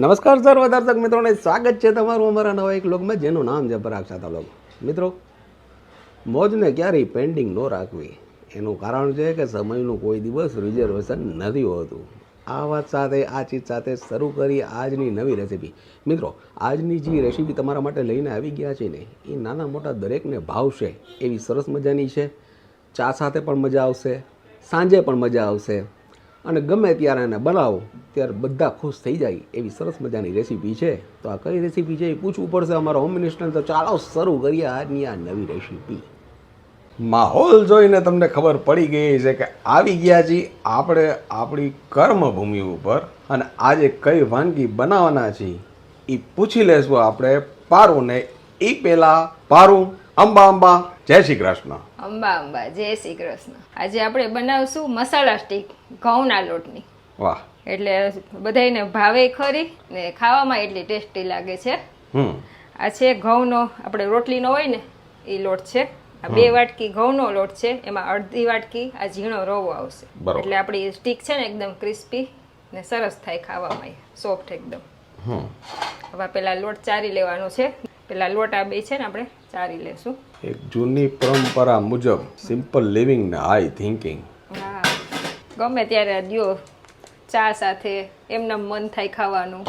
નમસ્કાર સર્વ દર્શક મિત્રોને. સ્વાગત છે તમારું અમારા નવા એક લોકમાં જેનું નામ છે પરાગ સાતા લોક મિત્રો, મોજને ક્યારેય પેન્ડિંગ ન રાખવી. એનું કારણ છે કે સમયનું કોઈ દિવસ રિઝર્વેશન નથી હોતું. આ વાત સાથે, આ ચીજ સાથે શરૂ કરી આજની નવી રેસીપી મિત્રો, આજની જે રેસીપી તમારા માટે લઈને આવી ગયા છે ને, એ નાના મોટા દરેકને ભાવશે એવી સરસ મજાની છે. ચા સાથે પણ મજા આવશે, સાંજે પણ મજા આવશે. અને ગમે ત્યારે એને બનાવો, ત્યારે બધા ખુશ થઈ જાય એવી સરસ મજાની રેસીપી છે. તો આ કઈ રેસીપી છે એ પૂછવું પડશે અમારા હોમ મિનિસ્ટરને તો ચાલો શરૂ કરીએ આજની આ નવી રેસીપી માહોલ જોઈને તમને ખબર પડી ગઈ છે કે આવી ગયા છીએ આપણે આપણી કર્મભૂમિ ઉપર અને આજે કઈ વાનગી બનાવવાના છીએ એ પૂછી લેશું આપણે પારુને. એ પહેલાં પારુ, અંબા અંબા જય શ્રી કૃષ્ણ. અંબા અંબા જય શ્રી કૃષ્ણ. આજે આપણે બનાવશું મસાલા સ્ટીક ઘઉંના લોટની. વાહ. એટલે બધાને ભાવે ખરી ને ખાવામાં એટલી ટેસ્ટી લાગે છે. આ છે ઘઉંનો આપણે રોટલીનો હોય ને એ લોટ છે. આ બે વાટકી ઘઉંનો લોટ છે એમાં અડધી વાટકી આ ઝીણો રવો આવશે. એટલે આપણી સ્ટીક છે ને એકદમ ક્રિસ્પી ને સરસ થાય ખાવામાં સોફ્ટ એકદમ. હવે પેલા લોટ ચારી લેવાનો છે. પેલા લોટા બે છે ને આપણે ચારી લેશું. એક જૂની પરંપરા મુજબ સિમ્પલ લિવિંગ ને હાઈ થિંકિંગ ગમે ત્યારે દિયો ચા સાથે એમને મન થાય ખાવાનું.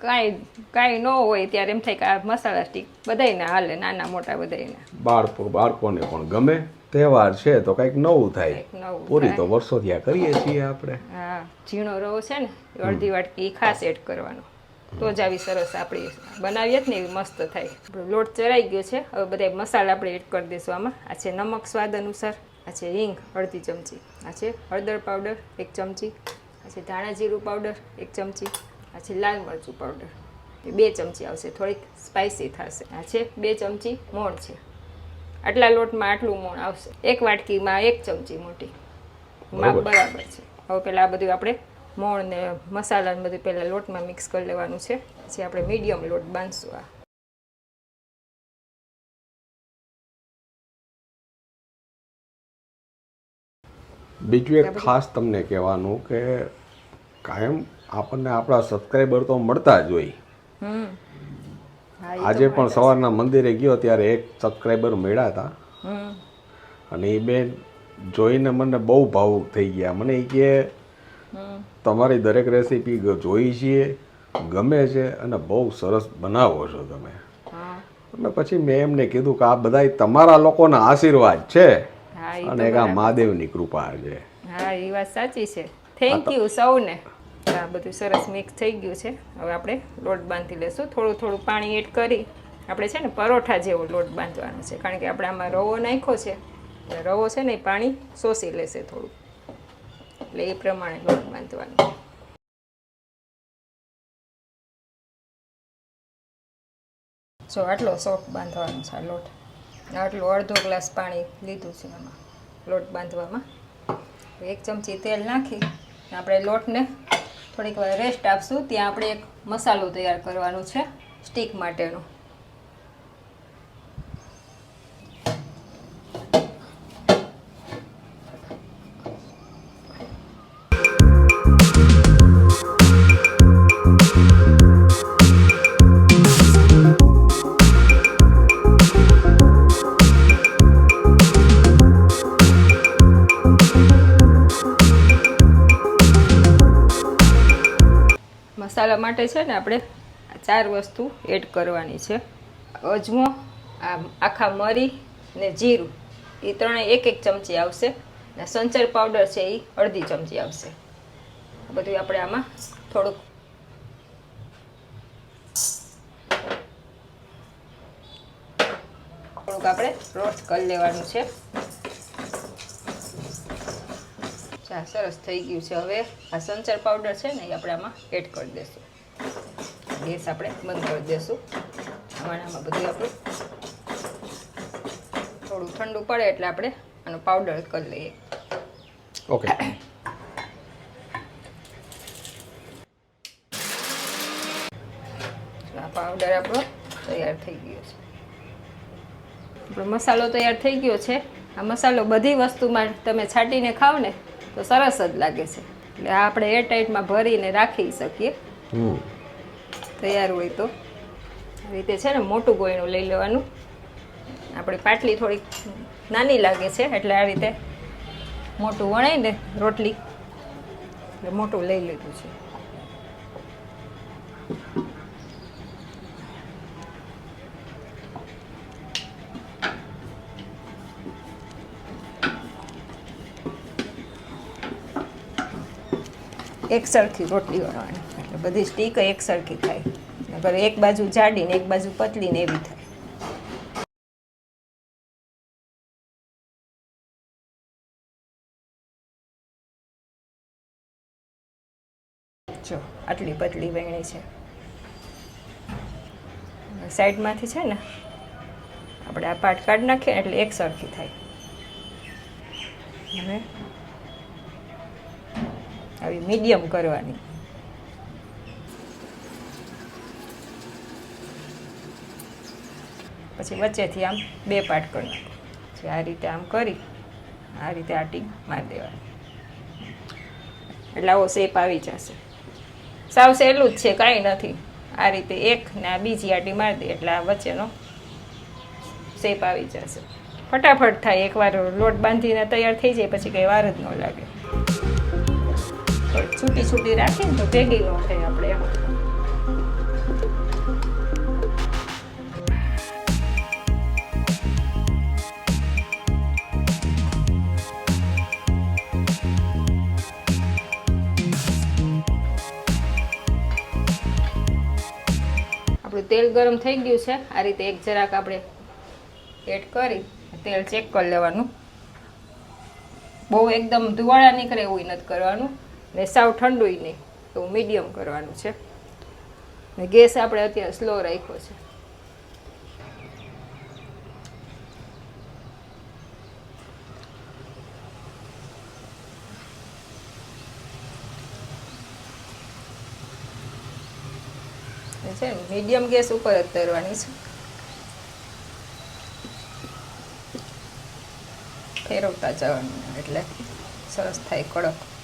કાંઈ કાંઈ ન હોય ત્યારે એમ થાય કે આ મસાલા સ્ટીક બધાયને હાલે નાના મોટા બધાયને. બાળકો બાળકોને પણ ગમે. તહેવાર છે તો કંઈક નવું થાય. પૂરી તો વર્ષો આ કરીએ છીએ આપણે. હા ઝીણો રવો છે ને અડધી વાટકી ખાસ એડ કરવાનો. તો જ આવી સરસ આપણી બનાવીએ જ ને એવી મસ્ત થાય. લોટ ચરાઈ ગયો છે. હવે બધા મસાલા આપણે એડ કરી દઈશું આમાં. આ છે નમક સ્વાદ અનુસાર. આ છે હિંગ અડધી ચમચી. આ છે હળદર પાવડર એક ચમચી. આ છે ધાણા જીરું પાવડર એક ચમચી. આ છે લાલ મરચું પાવડર. બે ચમચી આવશે. થોડીક સ્પાઇસી થશે. આ છે બે ચમચી મોણ છે. આટલા લોટમાં આટલું મોણ આવશે. એક વાટકીમાં એક ચમચી મોટી. માપ બરાબર છે. હવે પેલા આ બધું આપણે મોણ ને મસાલા ને બધું પહેલાં લોટમાં મિક્સ કરી લેવાનું છે. પછી આપણે મીડિયમ લોટ બાંધશું આ. બીજું એક ખાસ તમને કહેવાનું કે કાયમ આપણને આપણા સબસ્ક્રાઈબર તો મળતા જ હોય. આજે પણ સવારના મંદિરે ગયો ત્યારે એક સબસ્ક્રાઈબર મળ્યા હતા. અને એ બેન જોઈને મને બહુ ભાવુક થઈ ગયા. મને એ કે તમારી દરેક રેસીપી જોઈ છીએ ગમે છે અને બહુ સરસ બનાવો છો તમે. એટલે પછી મેં એમને કીધું કે આ બધા તમારા લોકોના આશીર્વાદ છે. અને એક આ મહાદેવની કૃપા છે. હા એ વાત સાચી છે. થેન્ક યુ સૌને. આ બધું સરસ મિક્સ થઈ ગયું છે. હવે આપણે લોટ બાંધી લેશું. થોડું થોડું પાણી એડ કરી આપણે છે ને પરોઠા જેવો લોટ બાંધવાનો છે. કારણ કે આપણે આમાં રવો નાખ્યો છે. રવો છે ને એ પાણી શોષી લેશે થોડું એટલે એ પ્રમાણે લોટ બાંધવાનો જો આટલો સોફ્ટ બાંધવાનો છે લોટ. આટલું અડધો ગ્લાસ પાણી લીધું છે આમાં લોટ બાંધવામાં. એક ચમચી તેલ નાખી, આપણે લોટને થોડીક વાર રેસ્ટ આપશું. ત્યાં આપણે એક મસાલો તૈયાર કરવાનો છે સ્ટીક માટેનો. મસાલા માટે છે ને આપણે ચાર વસ્તુ એડ કરવાની છે. અજમો આ આખા મરી ને જીરું. એ ત્રણેય એક એક ચમચી આવશે ને સંચર પાવડર છે એ અડધી ચમચી આવશે. બધું આપણે આમાં થોડુંક થોડુંક આપણે રોસ્ટ કરી લેવાનું છે. ચા સરસ થઈ ગયું છે. હવે આ સંચર પાવડર છે ને એ આપણે આમાં એડ કરી દઈશું. ગેસ આપણે બંધ કરી દઈશું. આમાં બધું આપણું થોડું ઠંડુ પડે એટલે આપણે આનો પાવડર કરી લઈએ. ઓકે આ પાવડર આપણો તૈયાર થઈ ગયો છે. આપણો મસાલો તૈયાર થઈ ગયો છે. આ મસાલો બધી વસ્તુમાં તમે છાંટીને ખાવ ને તો સરસ જ લાગે છે. એટલે આપણે એર ટાઈટમાં ભરીને રાખી શકીએ. તૈયાર હોય તો. રીતે છે ને મોટું ગોયણું લઈ લેવાનું. આપણી પાટલી થોડીક નાની લાગે છે એટલે આ રીતે મોટું વણાય ને રોટલી એટલે મોટું લઈ લીધું છે. એક સરખી રોટલી વણવાની. એટલે બધી સ્ટીક એક સરખી થાય. પછી એક બાજુ જાડીને, એક બાજુ પતલીને એવી થાય. જો, આટલી પતલી વેણી છે. સાઈડમાંથી છે ને, આપણે આ પાટ કાઢી નાખીએ એટલે એક સરખી થાય. હવે આવી મીડિયમ કરવાની. પછી વચ્ચેથી આમ બે પાટ કરી નાખો. પછી આ રીતે આમ કરી, આ રીતે આટી મારી દેવાની. એટલે આવો શેપ આવી જશે. સાવ સહેલું જ છે, કાંઈ નથી. આ રીતે એક ને આ બીજી આટી મારી દે, એટલે આ વચ્ચેનો શેપ આવી જશે. ફટાફટ થાય, એકવાર લોટ બાંધીને તૈયાર થઈ જાય, પછી કંઈ વાર જ ન લાગે. છૂટી છૂટી રાખીએ તો ભેગી ન થાય આપણે એમ. આપણું તેલ ગરમ થઈ ગયું છે. આ રીતે એક જરાક આપણે એડ કરી, તેલ ચેક કરી લેવાનું. બહુ એકદમ ધુવાળા નીકળે એવું નથી કરવાનું. ને સાવ ઠંડુય નહીં, એવું મીડિયમ કરવાનું છે. ને ગેસ આપણે અત્યારે સ્લો રાખ્યો છે. છે મીડિયમ ગેસ ઉપર જ તરવાની છે. ફેરવતા જવાનું, એટલે સરસ થાય કડક.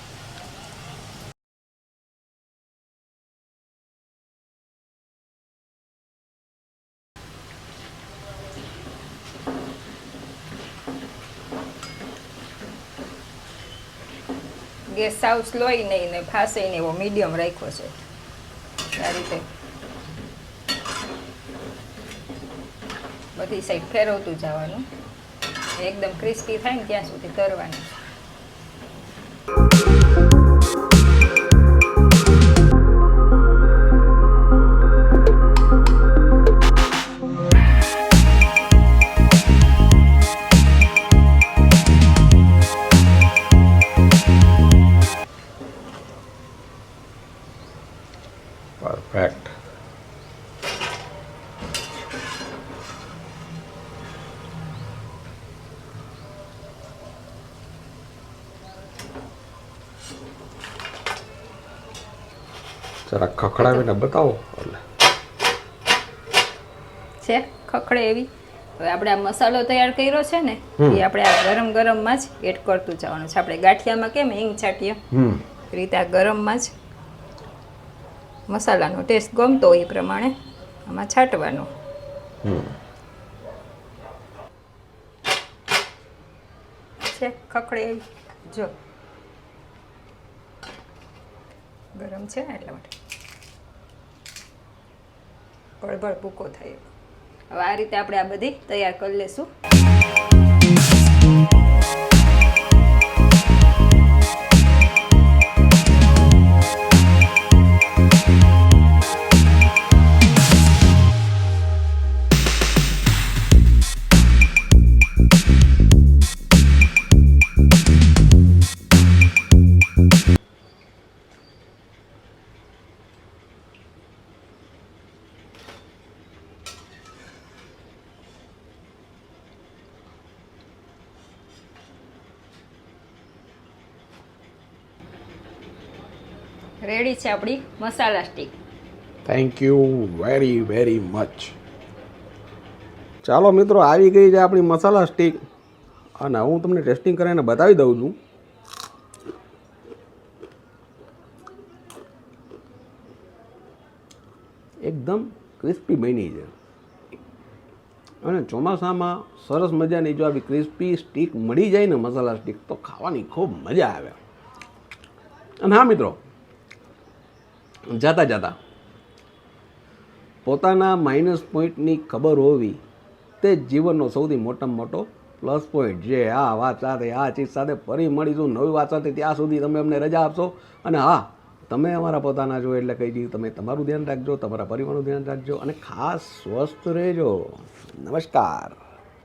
ગેસ સાવ સ્લોય નહીં ને ફાસે એવો મીડિયમ રાખ્યો છે. આ રીતે. બધી સાઈડ ફેરવતું જવાનું. એકદમ ક્રિસ્પી થાય ને ત્યાં સુધી તરવાની. જરા ખખડાવીને બતાવો. એટલે છે? ખખડે એવી? હવે આપણે આ મસાલો તૈયાર કર્યો છે ને એ આપણે આ ગરમ ગરમમાં જ એડ કરતું જવાનું છે. આપણે ગાંઠિયામાં કેમ હિંગ છાંટીએ? રીતે આ ગરમમાં જ મસાલાનો ટેસ્ટ ગમતો એ પ્રમાણે આમાં છાંટવાનો. છે? ખખડે એવી. જો. ગરમ છે ને એટલા માટે ભળભળ ભૂકો થાય. હવે આ રીતે આપણે આ બધી તૈયાર કરી લેશું રેડી છે આપણી masala stick thank you very very much ચાલો મિત્રો, આવી ગઈ છે આપણી મસાલા સ્ટીક અને હું તમને ટેસ્ટિંગ કરીને બતાવી દઉં છું. એકદમ ક્રિસ્પી બની છે. અને ચોમાસામાં સરસ મજાની જો આવી ક્રિસ્પી સ્ટીક મળી જાય ને મસાલા સ્ટીક તો ખાવાની ખૂબ મજા આવે. અને હા મિત્રો જાતા જાતા. પોતાના માઇનસ પોઈન્ટની ખબર હોવી તે જ જીવનનો સૌથી મોટામાં મોટો પ્લસ પોઈન્ટ જે આ વાત સાથે, આ ચીજ સાથે ફરી મળીશું, નવી વાત સાથે ત્યાં સુધી તમે અમને રજા આપશો. અને હા, તમે અમારા પોતાના છો એટલે કહી દઈએ તમે તમારું ધ્યાન રાખજો, તમારા પરિવારનું ધ્યાન રાખજો અને ખાસ સ્વસ્થ રહેજો. નમસ્કાર.